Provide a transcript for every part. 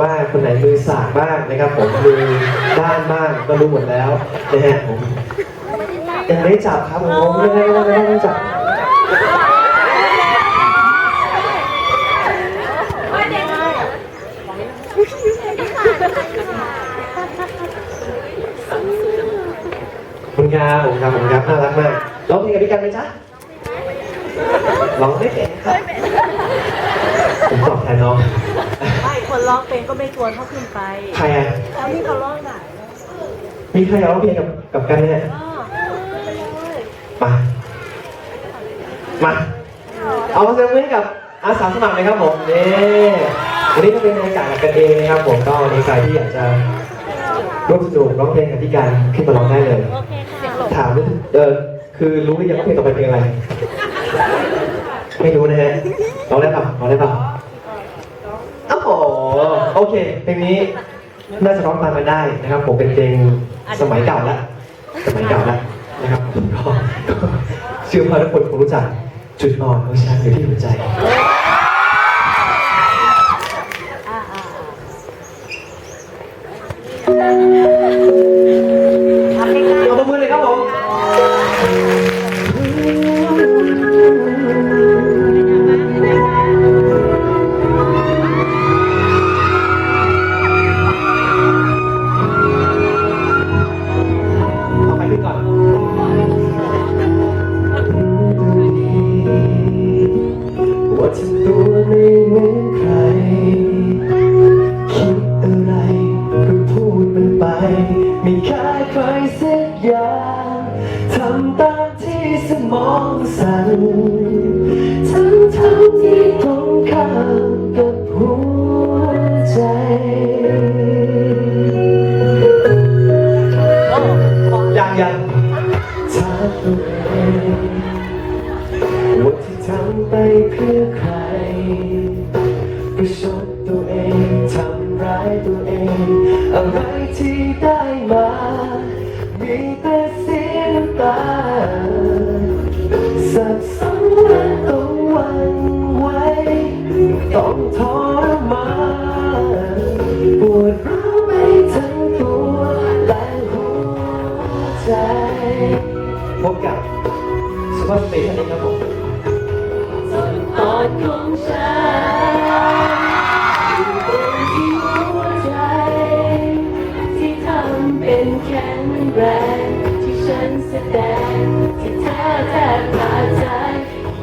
ว่าคนไหนมือสากบ้างนะครับ ผมมือด้านบ้างก็รู้หมดแล้วนะฮะผมยังไม่จับครับผมไม่ได้ไม่ได้ไม่ได้จับคุณครับผมครับผมครับน่ารักมากร้องเพลงกับพี่กันไหมจ๊ะร้องไม่เป็นครับผมตอบแทนน้อง คนร้องเพลงก็ไม่ชวนเขาขึ้นไปใครอะแล้วนี่เขาร้องไหนมีใครร้องเพลงกับกับกันเนี่ยอ๋อไปเลยมา มา เอาเสียงมือให้กับอาสาสมัครเลยครับผมนี่วันนี้ก็เป็นบรรยากาศกันเองนะครับผมก็ในใครที่อยากจะร่วมสนุกร้องเพลงกับพี่การขึ้นมาร้องได้เลย โอเคค่ะถามด้วยเออคือรู้หรือยังว่าเพลงต่อไปเพลงอะไร ไม่รู้นะฮะร้องได้ป่ะร้องได้ป่ะอ้าวโหโอ เคเพลงนี้น่าจะร้องตามกันได้นะครับ ผมเป็นเพลงสมัยเก่าแล้วสมัยเก่าแล้วนะครับผมก็เชื่อว่าทุกคนคงรู้จักจุดอ่อนของฉันอยู่ที่หัวใจอ่าอ่าทำให้ง่ายเอาปมือเลยครับผม มองสั่งทั้งทั้ง ข็งแรงที่ฉันแสดงที่แท้แทบขาดใจ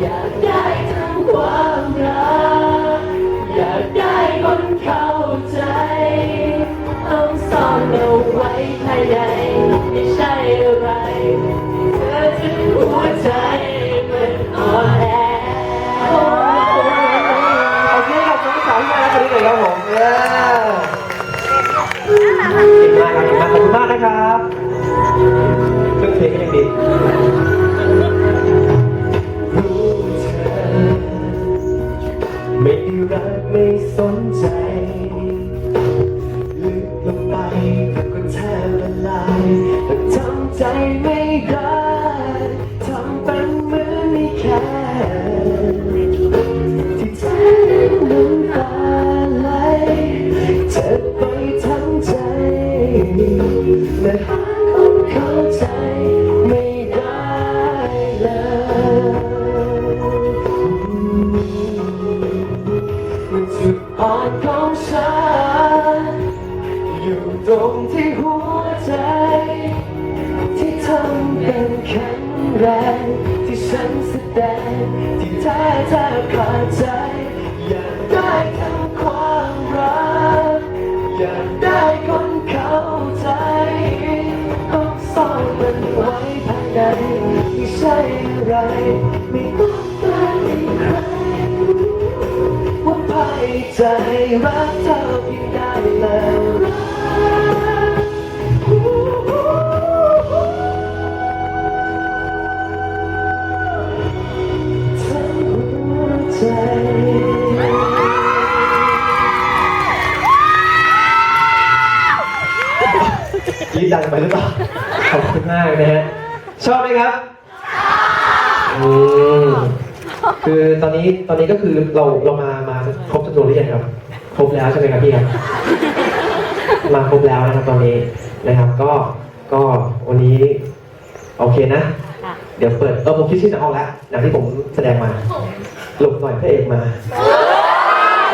อยากได้ทั้งความรัก อยากได้คนเข้าใจต้องซ่อนเอาไว้ภายในไม่ใช่อะไรที่เธอถึงหัวใจมันอ่อนแอขอบคุณกับน้องสาวที่น่ารักคนนี้เลยครับผม ไม่ต้องการให้ใครว่าภายใจรักเธอเพียงได้แล้วรักทั้งหัวใจยีดดังไปหรือเปล่า ขอบคุณมากนะฮะ ชอบไหมครับ อืมคือตอนนี้ตอนนี้ก็คือเราเรามามาครบจำนวนหรือยังครับ ครบแล้วใช่ไหมครับพี่ครับมาครบแล้วนะครับตอนนี้นะครับ ก็ก็วันนี้โอเคนะ เดี๋ยวเปิดเออผมคิดชื่อหนังออกแล้วหนังที่ผมแสดงมาหลบหน่อยพระเอกมา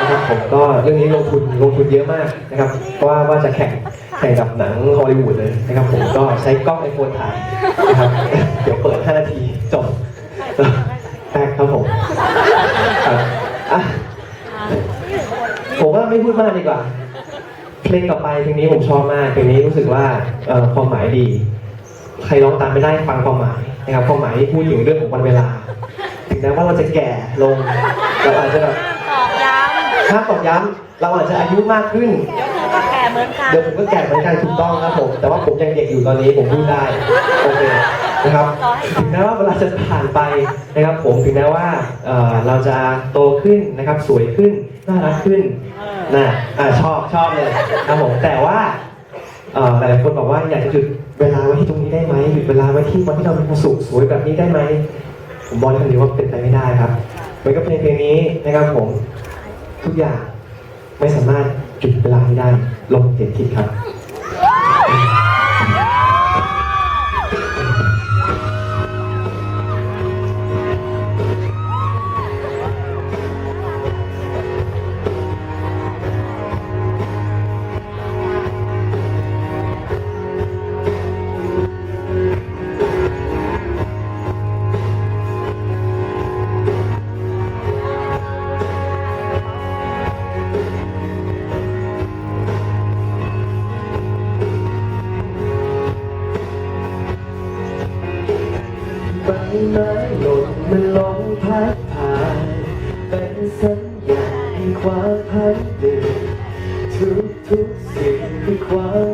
นะครับผมก็เรื่องนี้ลงทุนลงทุนเยอะมากนะครับว่าว่าจะแข่งแข่งกับหนังฮอลลีวูดเลยนะครับผมก็ใช้กล้องไอโฟนถ่ายนะครับเดี๋ยวเปิด 5 นาทีจบ แป๊กครับผมครับอะผมว่าไม่พูดมากดีกว่า เพลงต่อไปเพลงนี้ผมชอบมากเพลงนี้รู้สึกว่าเอ่อความหมายดี ใครร้องตามไม่ได้ฟังความหมายนะครับความหมายที่พูดถึงเรื่องของวันเวลา ถึงแม้ว่าเราจะแก่ลงเราอาจจะแบบตอบย้ำถ้าตอกย้ำเราอาจจะอายุมากขึ้นเดี๋ยวเธอก็แก่เหมือนกันเดี๋ยวผมก็แก่เหมือนกันถูกต้องครับผม แต่ว่าผมยังเด็กอยู่ตอนนี้ผมพูดได้ โอเค นะครับถึงแม้ว่าเวลาจะผ่านไปนะครับ ผมถึงแม้ว่าเอ่อเราจะโตขึ้นนะครับ สวยขึ้นน่ารักขึ้นเออนะอ่าชอบชอบเลยครับผมแต่ว่าเอ่อหลายๆคนบอกว่าอยากจะหยุดเวลาไว้ที่ตรงนี้ได้ไหมหยุดเวลาไว้ที่วันที่เรามีความสุขสวยแบบนี้ได้ไหมผมบอกเลยคำนี้ว่าเป็นไปไม่ได้ครับเหมือนกับเพลงเพลงนี้นะครับผมทุกอย่างไม่สามารถหยุดเวลานี้ได้ลงเสียงคิดครับใบ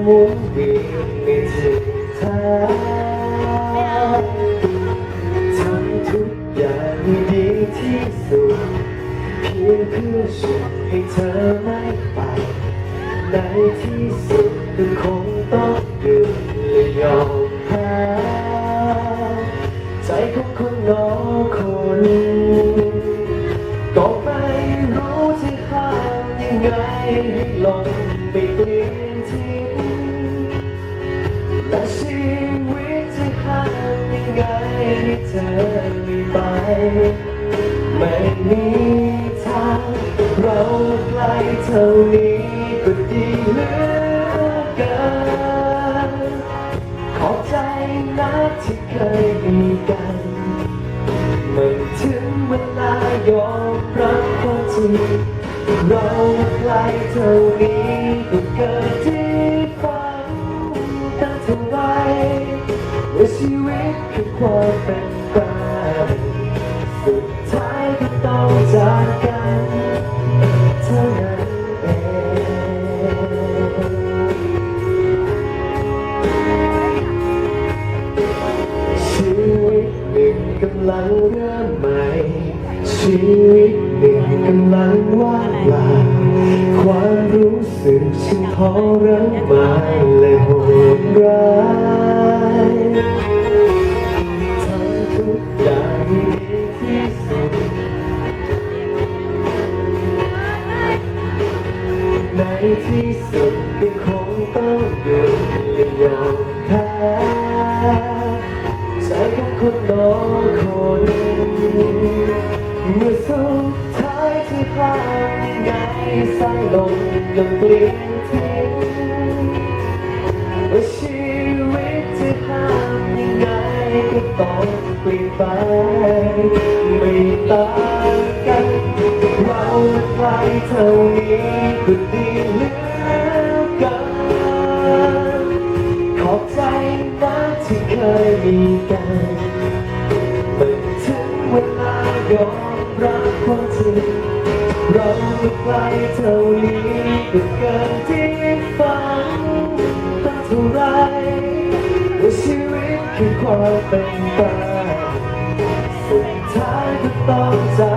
มุนเวียนในทิศทางทำทุกอย่างให้ดีที่สุด เพียงเพื่อช่วยให้เธอไม่ไป ในที่สุดก็คงต้องหยุดและยอมแพ้ใจของคนรอคนก็ไม่รู้จะห้ามยังไงให้ลงไปเปลี่ยนทิศ และชีวิตจะห้ามยังไงให้เธอไม่ไป ไม่มีทางเราใกล้เท่านี้ก็ดีเหลือเกินขอบใจนะที่เคยมีกันมันถึงเวลายอมรับความจริงเราใกล้เท่านี้ก็เกิดที่ ว่าชีวิตคือความเป็นไปสุดท้ายก็ต้องจากกันเท่านั้นเองชีวิตหนึ่งกำลังเริ่มใหม่ ชีวิตหนึ่งกำลังว่างเปล่าความรู้สึกฉันทรมานและโหดร้า มื่อสุดท้ายที่พลาดยังไงสายลมยังเปลี่ยนทิ้งว่าชีวิตจะห้ามยังไงก็ต้องเปลี่ยนไปไม่ต่างกันเราใกลเท่านี้ก็ดีเหลือเกินขอบใจนะที่เคยมีกันมันถึ เราไกลเท่านี้ก็เกินที่ฝันตั้งเท่าไรว่าชีวิตคือความเป็นไปสุดท้ายก็ต้องจาก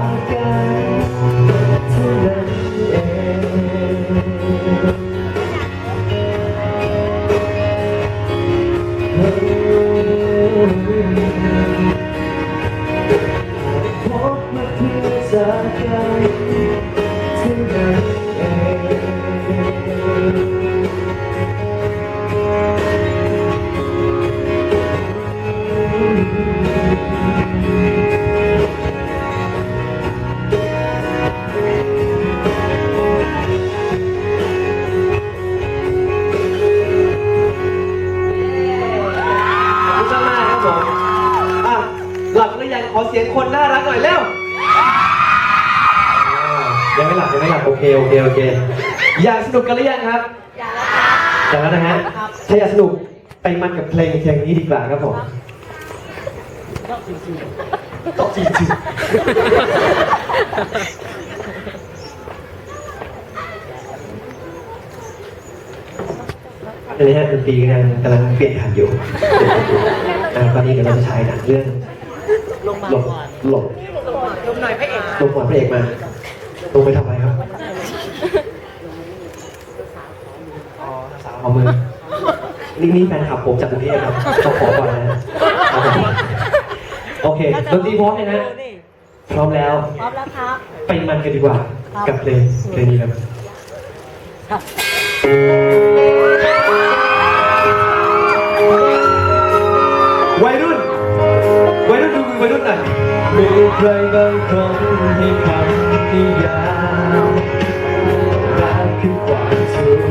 เสียงคนน่ารักหน่อยเร็วยังไม่หลับยังไม่หลับโอเคโอเคโอเค อยากสนุกกันหรือยังครับอยากแล้วนะฮะถ้าอยากสนุกไปมันกับเพลงเพลงนี้ดีกว่าครับผมตอบจริงจริงอันนี้ฮะดนตรีกำลังกำลังเปลี่ยนผ่านอยู่ตอนนี้เดี๋ยวเราจะใช้หนังเรื่อง หลบหลบหลบหน่อยพระเอกหลบหน่อยพระเอกมาลงไปทำอะไรครับอ๋อสาวเอามือนี่นี่แฟนคลับผมจากกรุงเทพครับต้องขอก่อนนะเอาก่อนโอเคดนตรีพร้อมยังฮะพร้อมแล้ว พร้อมแล้วครับ ไปมันกันดีกว่า กับเพลงเพลงนี้ครับ มีใครบางคนมีคำนิยามรักคือความสุข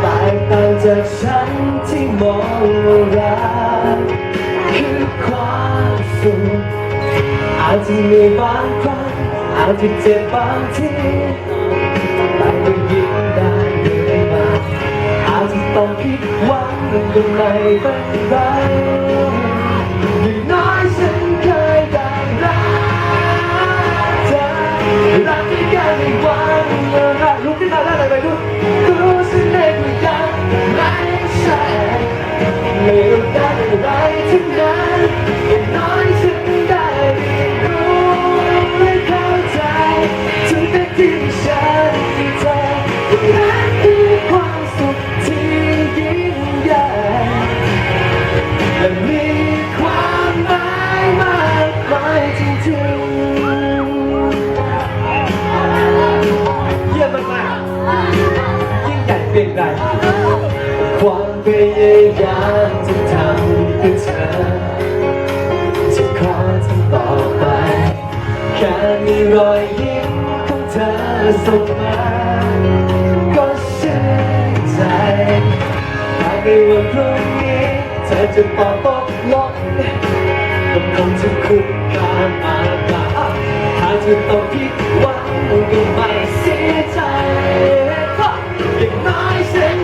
แตกต่างจากฉันที่มองว่ารักคือความสุขอาจจะมีบางครั้งอาจจะเจ็บบางทีแต่ก็ยิ้มได้เรื่อยมาอาจจะต้องผิดหวังก็ไม่เป็นไร ในวันอะไรลุกขึ้นมาได้เลยไปดูรู้สึกเองว่ายังไม่ใช่ไม่ต้องการอะไรทั้งนั้นอย่างน้อยฉันได้เรียนรู้และเข้าใจทุกนาทีที่ฉันมีเธอ ยายามจะทำเพื่อเธอจะขอทำต่อไป แค่มีรอยยิ้มของเธอส่งมา ก็ชื่นใจหากในวันพรุ่งนี้เธอจะปลอบปกลงก็คงจะคุ้มค่ามากกว่าหากเธอต้องผิดหวังก็ไม่เสียใจอย่างน้อยฉัน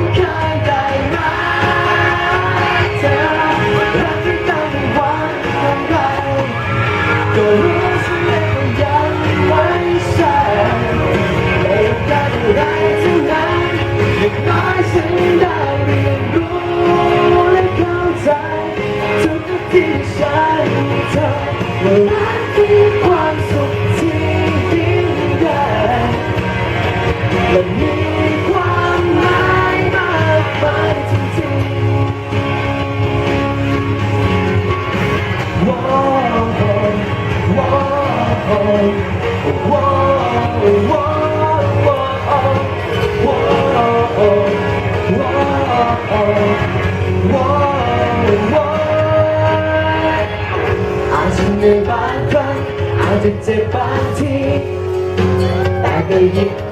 แ